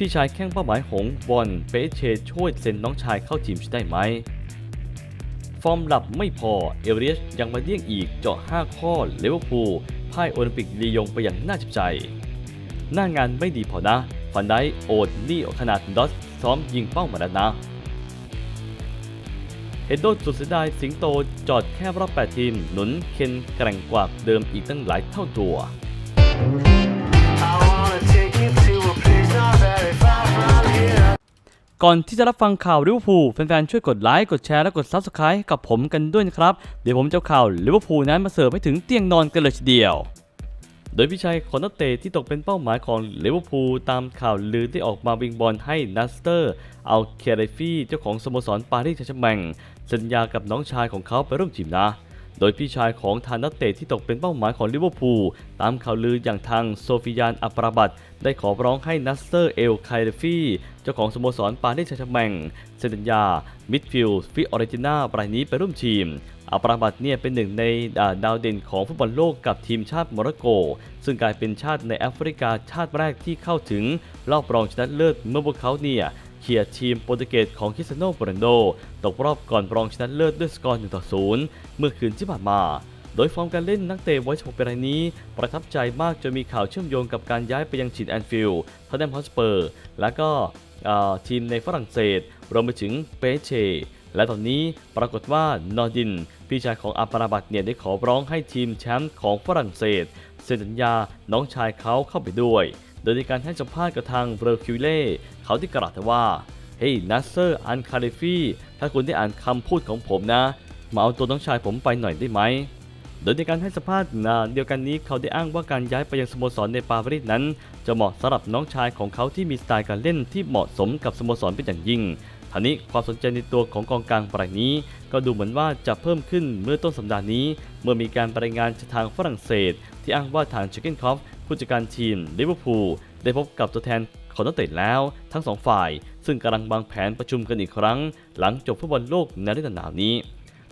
พี่ชายแข้งเป้าหมายหงบอลเปเชช่วยเซ็นน้องชายเข้าทีมได้ไหม ฟอร์มหลับไม่พอเอเรียสยังมาเลี่ยงอีกเจาะ 5 ข้อเลเวอร์พูลพ่ายโอลิมปิกลียงไปอย่างน่าจ็บใจ หน้างานไม่ดีพอนะฟันได้โอดนี่ขนาดดอสซ้อมยิงเป้ามาแล้วนะเฮดโดสุดเสียดายสิงโตจอดแค่รอบ 8 ทีม หนุนเคนแกร่งกว่าเดิมอีกตั้งหลายเท่าตัว ก่อนที่จะรับฟังข่าวลิเวอร์พูลแฟนๆ ช่วยกดไลค์ กดแชร์ และกด Subscribe กับผมกันด้วยนะครับ เดี๋ยวผมจะข่าวลิเวอร์พูลนั้นมาเสิร์ฟให้ถึงเตียงนอนกันเลยทีเดียว โดยพี่ชัยขอนเตะที่ตกเป็นเป้าหมายของลิเวอร์พูลตามข่าวลือที่ออกมาวิงบอลให้นัสเตอร์เอาเคเรฟี่เจ้าของสโมสรปารีสแซงต์แชร์แมงสัญญากับน้องชายของเขาไปร่วมทีมนะ โดยพี่ชายของทานนักเตะที่ตกเป็นเป้าหมายของลิเวอร์พูลตามข่าวลืออย่างทางโซฟิยานอัปราบัตได้ขอร้องให้นัสเตอร์เอลไคเรฟีเจ้าของสโมสรปารีสแซงต์แชร์แมงเซ็นสัญญามิดฟิลด์ฟิออริจินารายนี้ไปร่วมทีมอัปราบัตเนี่ยเป็นหนึ่งในดาวเด่นของฟุตบอลโลกกับทีมชาติโมร็อกโก ซึ่งกลายเป็นชาติในแอฟริกาชาติแรกที่เข้าถึงรอบรองชนะเลิศเมื่อพวกเขาเนี่ย เขี่ยทีมโปรตุเกสของคริสเตียโนโรนัลโดตกรอบก่อนรองชนะเลิศด้วยสกอร์1ต่อ0เมื่อคืนที่ผ่านมา โดยฟอร์มการเล่นนักเตะวัย16ปีรายนี้ ประทับใจมากจนมีข่าวเชื่อมโยงกับการย้ายไปยังฉีดแอนฟิลด์ทอตแนมฮอสเปอร์ และก็ทีมในฝรั่งเศสรวมไปถึงเปเชและตอนนี้ปรากฏว่านอร์ดิน พี่ชายของอัปราบัตเนี่ยได้ขอร้องให้ทีมแชมป์ของฝรั่งเศสเซ็นสัญญาน้องชายเขาเข้าไปด้วย โดยในการให้สัมภาษณ์กับทางเบอร์คิวเล่เขาที่กล่าวว่า เฮ้ยนัสเซอร์อันคาริฟีถ้าคุณได้อ่านคำพูดของผมนะ มาเอาตัวน้องชายผมไปหน่อยได้ไหม โดยในการให้สัมภาษณ์นะเดียวกันนี้เขาได้อ้างว่าการย้ายไปยังสโมสรในปารีสนั้น จะเหมาะสำหรับน้องชายของเขาที่มีสไตล์การเล่นที่เหมาะสมกับสโมสรเป็นอย่างยิ่งท่านี้ความสนใจในตัวของกองกลางรายนี้ ก็ดูเหมือนว่าจะเพิ่มขึ้นเมื่อต้นสัปดาห์นี้ เมื่อมีการรายงานจากทางฝรั่งเศส ที่อ้างว่าทางเชคเกนคอฟ ผู้จัดการทีมลิเวอร์พูลได้พบกับตัวแทนของนักเตะแล้วทั้งสองฝ่าย ซึ่งกำลังวางแผนประชุมกันอีกครั้ง หลังจบฟุตบอลโลกในฤดูหนาวนี้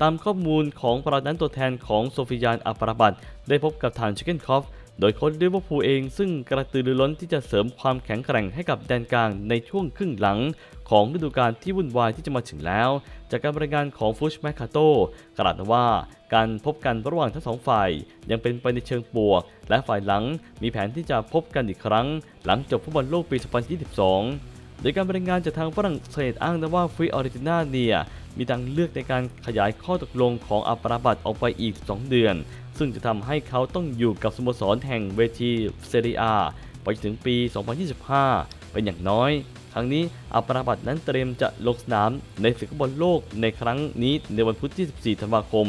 ตามข้อมูลของประธานตัวแทนของโซฟิยานอัปราบัตได้พบกับทางชิคเก้นคอฟโดยโค้ชลิเวอร์พูลเองซึ่งกระตือรือร้นที่จะเสริมความแข็งแกร่งให้กับแดนกลางในช่วงครึ่งหลัง ของฤดูกาลที่วุ่นวายที่จะมาถึงแล้ว จากการบรายงานของฟุชแมคคาโตกล่าวว่าการพบกันระหว่างทั้งสองฝ่าย ยังเป็นไปในเชิงบวก และฝ่ายหลังมีแผนที่จะพบกันอีกครั้ง หลังจบฟุตบอลโลกปี 2022 โดยการบรายงานจากทางฝรั่งเศสอ้างนะว่าฟิออริจินาเนียมีทางเลือกในการขยายข้อตกลงของอัปราบัตออกไปอีก 2 เดือน ซึ่งจะทำให้เขาต้องอยู่กับสโมสรแห่งเวทีเซเรียไปถึงปี 2025 เป็นอย่างน้อย ครั้งนี้อัปราบัตนั้นเตรียมจะลงสนามในศึกบอลโลกในครั้งนี้ในวันพุธที่ 14 ธันวาคม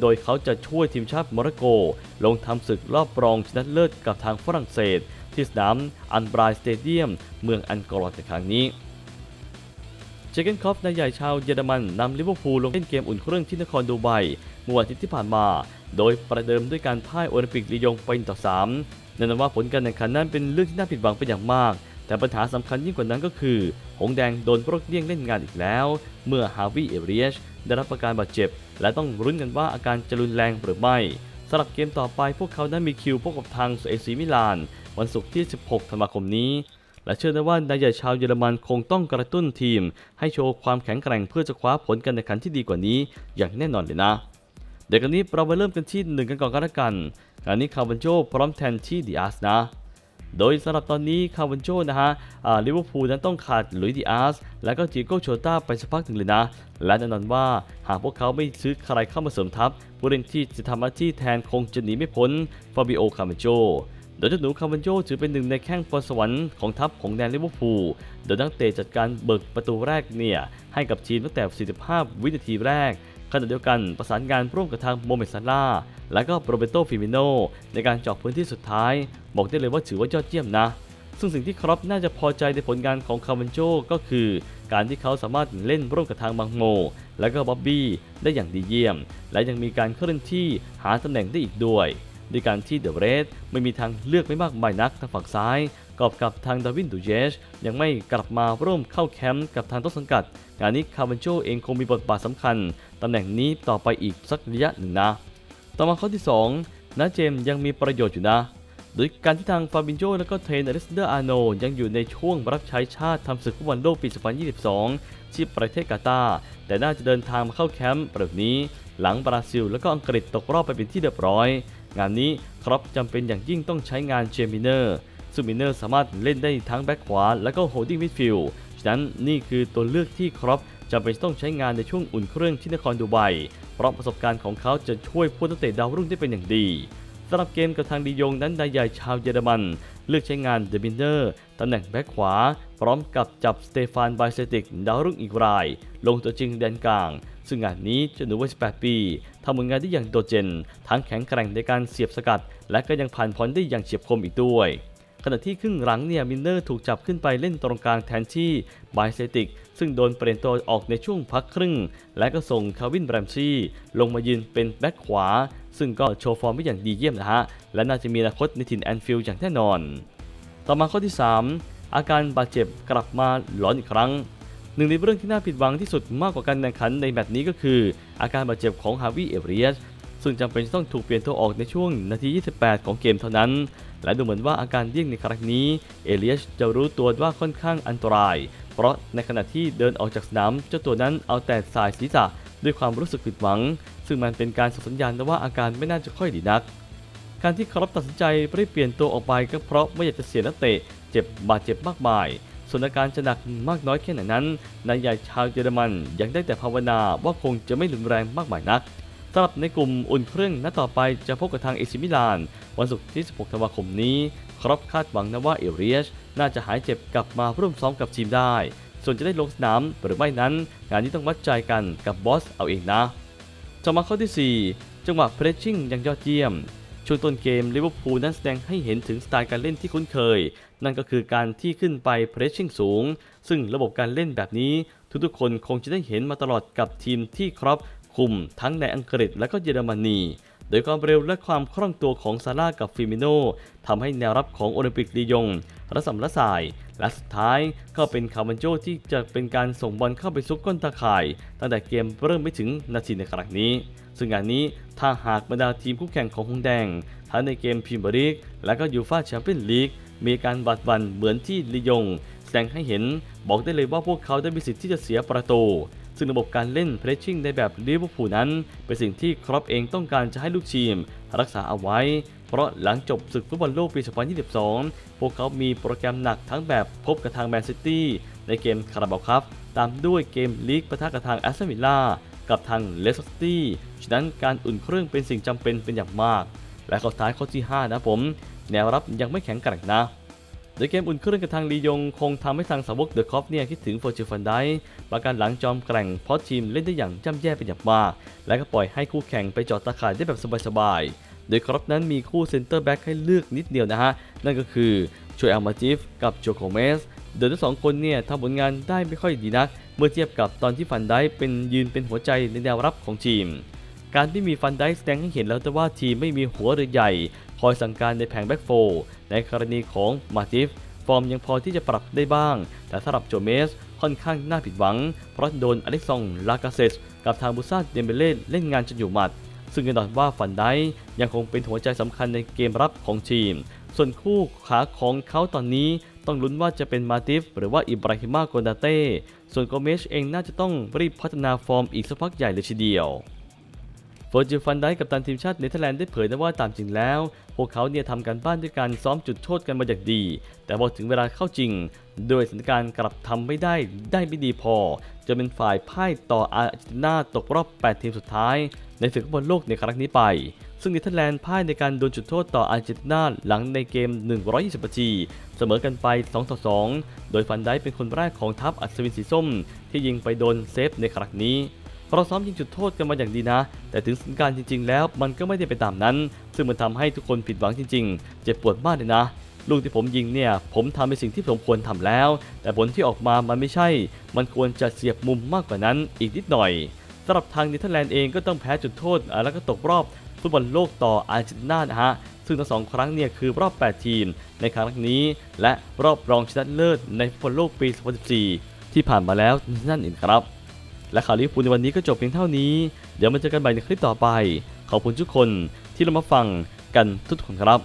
โดยเขาจะช่วยทีมชาติโมร็อกโก ลงทำศึกรอบรองชนะเลิศกับทางฝรั่งเศส ที่สนามอันบรายสเตเดียม เมืองอันกอรอดในครั้งนี้เจเกนคอฟนายใหญ่ชาวเยอรมันนำลิเวอร์พูลลงเล่นเกมอุ่นเครื่องที่นครดูไบเมื่อวันอาทิตย์ที่ผ่านมา โดยประเดิมด้วยการพ่ายโอลิมปิกลียงไปต่อ3แน่อนว่าผลการแข่งขันนั้นเป็นเรื่องที่น่าผิดหวังเป็นอย่างมาก แต่ปัญหาสำคัญยิ่งกว่านั้นก็คือ หงแดงโดนโปรกเลี่ยงเล่นงานอีกแล้ว เมื่อฮาวิเอเรียชได้รับอาการบาดเจ็บ และต้องรุ้นกันว่าอาการจะรุนแรงหรือไม่สำหรับเกมต่อไปพวกเขานั้มีคิวพบกับทางเอซีมิลาน วันศุกร์ที่ 16 ธันวาคมนี้ และเชื่อได้ว่านายใหญ่ชาวเยอรมันคงต้องกระตุ้นทีม ให้โชว์ความแข็งแกร่งเพื่อจะคว้าผลการแข่งขันที่ดีกว่านี้ อย่างแน่นอนเลยนะ เดี๋ยวกันนี้เราไปเริ่มกันที่หนึ่งกันก่อนกันละกันงานนี้คาร์บันโจพร้อมแทนที่ดิอาสนะ โดยสำหรับตอนนี้คาร์บันโจนะฮะลิเวอร์พูลนั้นต้องขาดลุยดิอาสและก็จิโก้โชต้าไปสักพักหนึ่งเลยนะ และแน่นอนว่าหากพวกเขาไม่ซื้อใครเข้ามาเสริมทัพผู้เล่นที่จะทำหน้าที่แทนคงจะหนีไม่พ้นฟาบิโอคาร์บันโจโดยเจ้าหนูคาร์บันโจถือเป็นหนึ่งในแข้งพรสวรรค์ของทัพของแดนลิเวอร์พูล โดยนักเตะจัดการเบิกประตูแรกเนี่ยให้กับทีมตั้งแต่ 45 วินาทีแรก ขณะเดียวกันประสานงานร่วมกับทางโมเมดซาร่าและก็โรเบโตฟิมิโนในการเจาะพื้นที่สุดท้าย บอกได้เลยว่าถือว่ายอดเยี่ยมนะ ซึ่งสิ่งที่ครอปน่าจะพอใจในผลงานของคาร์วันโจก็คือ การที่เขาสามารถเล่นร่วมกับทางบังโม และก็บ๊อบบี้ได้อย่างดีเยี่ยม และยังมีการเคลื่อนที่หาตำแหน่งได้อีกด้วยด้วยการที่เดอะเรสไม่มีทางเลือกไม่มากมายนักทางฝั่งซ้าย กอบกับทางดาวินดูเยชยังไม่กลับมาร่วมเข้าแคมป์กับทางต้นสังกัด งานนี้คาร์วันโจเองคงมีบทบาทสำคัญ ตำแหน่งนี้ต่อไปอีกสักระยะหนึ่งนะ ต่อมาข้อที่2นะเจมยังมีประโยชน์อยู่นะ โดยการที่ทางฟาบินโจและก็เทรนอเล็กซานเดอร์อาโนยังอยู่ในช่วงรับใช้ชาติทำศึกฟุตบอลโลกปี 2022 ที่ประเทศกาตาร์ แต่น่าจะเดินทางมาเข้าแคมป์แบบนี้ หลังบราซิล และก็อังกฤษตกรอบไปเป็นที่เรียบร้อย งานนี้ครอปจำเป็นอย่างยิ่งต้องใช้งานเจมิเนอร์ซึ่งมินเนอร์สามารถเล่นได้ทั้งแบ็คขวาและก็โฮดดิ้งมิดฟิลด์ฉะนั้นนี่คือตัวเลือกที่ครอป จำเป็นต้องใช้งานในช่วงอุ่นเครื่องที่นครดูไบ เพราะประสบการณ์ของเขาจะช่วยผู้นักเตะดาวรุ่งได้เป็นอย่างดีสำหรับเกมกับทางดียงนั้นนายใหญ่ชาวเยอรมัน เลือกใช้งานเดบินเนอร์ตำแหน่งแบ็คขวา พร้อมกับจับสเตฟานไบเซติกดาวรุ่งอีกราย ลงตัวจริงแดนกลาง ซึ่งงานนี้เจะหนูวัย18 ปีทำผลงานได้อย่างโดดเด่นทั้งแข็งแกร่งในการเสียบสกัด และก็ยังผ่านพ้นได้อย่างเฉียบคมอีกด้วย ขณะที่ครึ่งหลังเนี่ยมินเนอร์ถูกจับขึ้นไปเล่นตรงกลางแทนที่ไบเซติก ซึ่งโดนเปลี่ยนตัวออกในช่วงพักครึ่ง และก็ส่งคาวินแบรมซี่ลงมายืนเป็นแบ็คขวา ซึ่งก็โชว์ฟอร์มได้อย่างดีเยี่ยมนะฮะ และน่าจะมีอนาคตในถิ่นแอนฟิลด์อย่างแน่นอน ต่อมาข้อที่ 3 อาการบาดเจ็บกลับมาหลอนอีกครั้งหนึ่งในเรื่องที่น่าผิดหวังที่สุดมากกว่าการแข่งขันในแมตช์นี้ก็คือ อาการบาดเจ็บของฮาวิเอเรียสซึ่งจำเป็นจะต้องถูกเปลี่ยนตัวออกในช่วงนาที 28 ของเกมเท่านั้น และดูเหมือนว่าอาการเดี่ยงในครั้งนี้ เอเลียสจะรู้ตัวว่าค่อนข้างอันตราย เพราะในขณะที่เดินออกจากสนามเจ้าตัวนั้นเอาแต่สายศีรษะด้วยความรู้สึกผิดหวัง ซึ่งมันเป็นการส่งสัญญาณว่าอาการไม่น่าจะค่อยดีนัก การที่ครอปตัดสินใจไม่ได้เปลี่ยนตัวออกไปก็เพราะไม่อยากจะเสียนักเตะเจ็บบาดเจ็บมากมายส่วนอาการจะหนักมากน้อยแค่ไหนนั้นนายใหญ่ชาวเยอรมันยังได้แต่ภาวนาว่าคงจะไม่รุนแรงมากมายนักำหรับในกลุ่มอุ่นเครื่องนัดต่อไปจะพบกับทางเอซิมิลาน วันศุกร์ที่ 16 ธันวาคมนี้ ครอปคาดหวังนะว่าเอเรียสน่าจะหายเจ็บกลับมาร่วมซ้อมกับทีมได้ ส่วนจะได้ลงสนามหรือไม่นั้น งานนี้ต้องวัดใจกันกับบอสเอาเองนะต่อมาข้อที่ 4 จังหวะเพรสชิ่งยังยอดเยี่ยมช่วงต้นเกมลิเวอร์พูลนั้นแสดงให้เห็นถึงสไตล์การเล่นที่คุ้นเคย นั่นก็คือการที่ขึ้นไปเพรสชิ่งสูง ซึ่งระบบการเล่นแบบนี้ ทุกๆคนคงจะได้เห็นมาตลอดกับทีมที่ครอป คุมทั้งในอังกฤษและก็เยอรมนี โดยความเร็วและความคล่องตัวของซาร่ากับฟิมิโนทำให้แนวรับของโอลิมปิกลียงระสำระสาย และสุดท้ายก็เป็นคาวันโจที่จะเป็นการส่งบอลเข้าไปซุกก้นตาข่าย ตั้งแต่เกมเริ่มไม่ถึงนาทีในครั้งนี้ ซึ่งงานนี้ถ้าหากบรรดาทีมคู่แข่งของฮงแดงทั้งในเกมพรีเมียร์ลีกและก็ยูฟ่าแชมเปี้ยนลีกมีการบาดบันเหมือนที่ลียง แสดงให้เห็นบอกได้เลยว่าพวกเขาได้มีสิทธิ์ที่จะเสียประตู ซึ่งระบบการเล่นเพรสชิ่งในแบบลิเวอร์พูลนั้น เป็นสิ่งที่ครอปเองต้องการจะให้ลูกทีม รักษาเอาไว้ เพราะหลังจบศึกฟุตบอลโลกปี 2022 พวกเขามีโปรแกรมหนักทั้งแบบพบกับทางแมนซิตี้ในเกมคาราบาวครับ ตามด้วยเกมลีกปะทะกับทางแอสตันวิลล่ากับทางเลสเตอร์ซิตี้ฉะนั้นการอุ่นเครื่องเป็นสิ่งจำเป็นเป็นอย่างมาก และข้อท้ายข้อที่ 5 นะผม แนวรับยังไม่แข็งแกร่งนะ โดยเกมอุ่นเครื่องกับทางลียงคงทำให้ทางสาวกเดอะคอฟเนี่ยคิดถึงโฟร์จิฟันไดประการหลังจอมแกร่งเพราะทีมเล่นได้อย่างจ้ำแย่เป็นอย่างมาก และก็ปล่อยให้คู่แข่งไปจอดตาข่ายได้แบบสบายๆ โดยครอปนั้นมีคู่เซนเตอร์แบ็กให้เลือกนิดเดียวนะฮะ นั่นก็คือโชยอัลมาจิฟกับโจโกเมสโดยทั้งสองคนเนี่ยทำผลงานได้ไม่ค่อยดีนัก เมื่อเทียบกับตอนที่ฟันไดเป็นยืนเป็นหัวใจในแนวรับของทีมการที่มีฟันไดแสดงให้เห็นแล้วแต่ว่าทีมไม่มีหัวเรือใหญ่ คอยสั่งการในแผงแบ็กโฟร์ในกรณีของมาติฟ ฟอร์มยังพอที่จะปรับได้บ้าง แต่สำหรับโจเมสค่อนข้างน่าผิดหวัง เพราะโดนอเล็กซองลากาเซสกับทางบุซ่าเดมเบเล่เล่นงานจนอยู่หมัด ซึ่งแน่นอนว่าฟันได้ยังคงเป็นหัวใจสำคัญในเกมรับของทีม ส่วนคู่ขาของเขาตอนนี้ต้องลุ้นว่าจะเป็นมาติฟหรือว่าอิบราฮิมาโกนาเต้ ส่วนโกเมชเองน่าจะต้องรีบพัฒนาฟอร์มอีกสักพักใหญ่เลยทีเดียว เฟอร์จิลฟันได้กับตันทีมชาติเนเธอร์แลนด์ได้เผยนะว่าตามจริงแล้ว พวกเขาเนี่ยทำการบ้านด้วยการซ้อมจุดโทษกันมาอย่างดี แต่พอถึงเวลาเข้าจริง โดยสถานการณ์กลับทำไม่ได้ได้ไม่ดีพอ จะเป็นฝ่ายพ่ายต่ออาร์เจนตินาตกรอบ 8 ทีมสุดท้าย ในศึกฟุตบอลโลกในครั้งนี้ไป ซึ่งเนเธอร์แลนด์พ่ายในการโดนจุดโทษต่ออาร์เจนตินาหลังในเกม 120นาทีเสมอกันไป 2 ต่อ 2 โดยฟันได้เป็นคนแรกของทัพอัศวินสีส้ม ที่ยิงไปโดนเซฟในครั้งนี้ เราซ้อมยิงจุดโทษกันมาอย่างดีนะ แต่ถึงสถานการณ์จริง ๆ แล้วมันก็ไม่ได้ไปตามนั้น ซึ่งมันทำให้ทุกคนผิดหวังจริง ๆ เจ็บปวดมากเลยนะ ลูกที่ผมยิงเนี่ย ผมทำในสิ่งที่ผมควรทำแล้ว แต่ผลที่ออกมามันไม่ใช่ มันควรจะเสียบมุมมากกว่านั้นอีกนิดหน่อยสำหรับทางเนเธอร์แลนด์เองก็ต้องแพ้จุดโทษแล้วก็ตกรอบฟุตบอลโลกต่ออาร์เจนตินานะฮะซึ่งทั้งสองครั้งเนี่ยคือรอบ 8 ทีม ในครั้งนี้ และรอบรองชนะเลิศในฟุตบอลโลกปี 2014 ที่ผ่านมาแล้วนั่นเองครับ และข่าวลิเวอร์พูลในวันนี้ก็จบเพียงเท่านี้ เดี๋ยวมาเจอกันใหม่ในคลิปต่อไป ขอบคุณทุกคนที่เรามาฟังกันทุกคนครับ